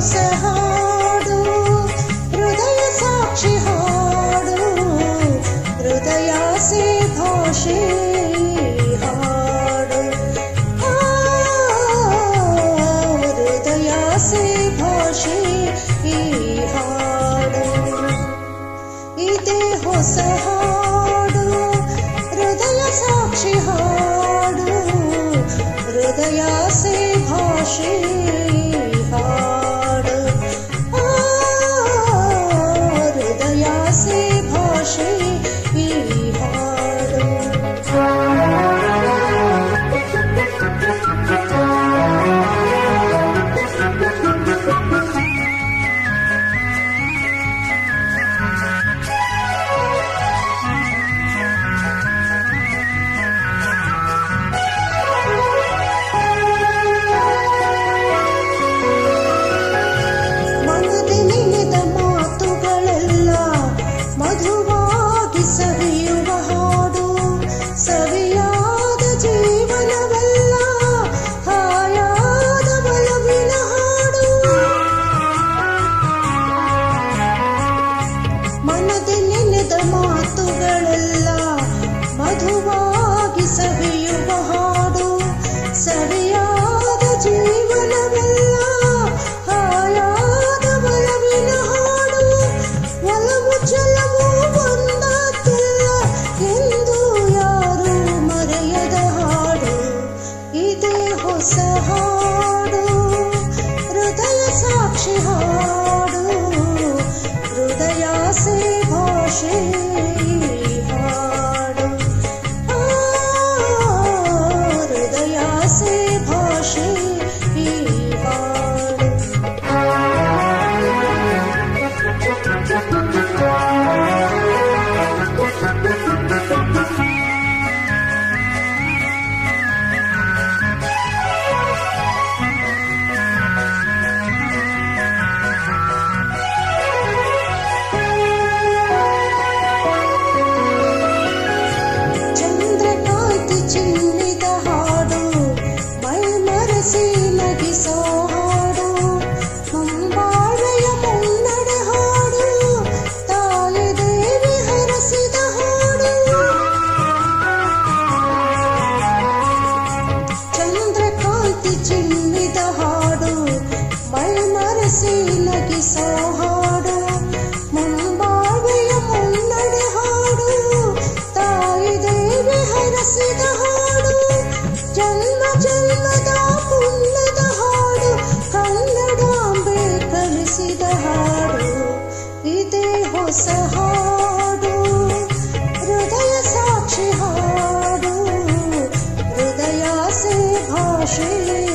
ಹಾಡು ಹೃದಯ ಸಾಕ್ಷಿ ಹಾಡು ಹೃದಯಾಸಿ ಭಾಷೆ ಹಾಡು ಹೃದಯಾಸಿ ಭಾಷೆ ಈ ಹಾಡು ಇದೇ ಹೊಸ ಹಾಡು ಹೃದಯ ಸಾಕ್ಷಿ ಹಾಡು ಹೃದಯಾಸಿ ಭಾಷೆ ಮಾತುಗಳೆಲ್ಲ ಮಧುವಾಗಿ ಸವಿಯುವ ಹಾಡು. ಸವಿಯಾದ ಜೀವನವೆಲ್ಲ ಹಾಯಾದ ಬಲವಿನ ಹಾಡು. ಒಲವು ಚಲವು ಬಂದಿಲ್ಲ ಎಂದು ಯಾರು ಮರೆಯದ ಹಾಡು. ಇದೇ ಹೊಸ ಹಾಡು. ಹೃದಯ ಸಾಕ್ಷಿ ಹಾಡು. ಹೃದಯಾಸೆ ಭಾಷೆ हृदय साक्षिहा हृदयासे भाषे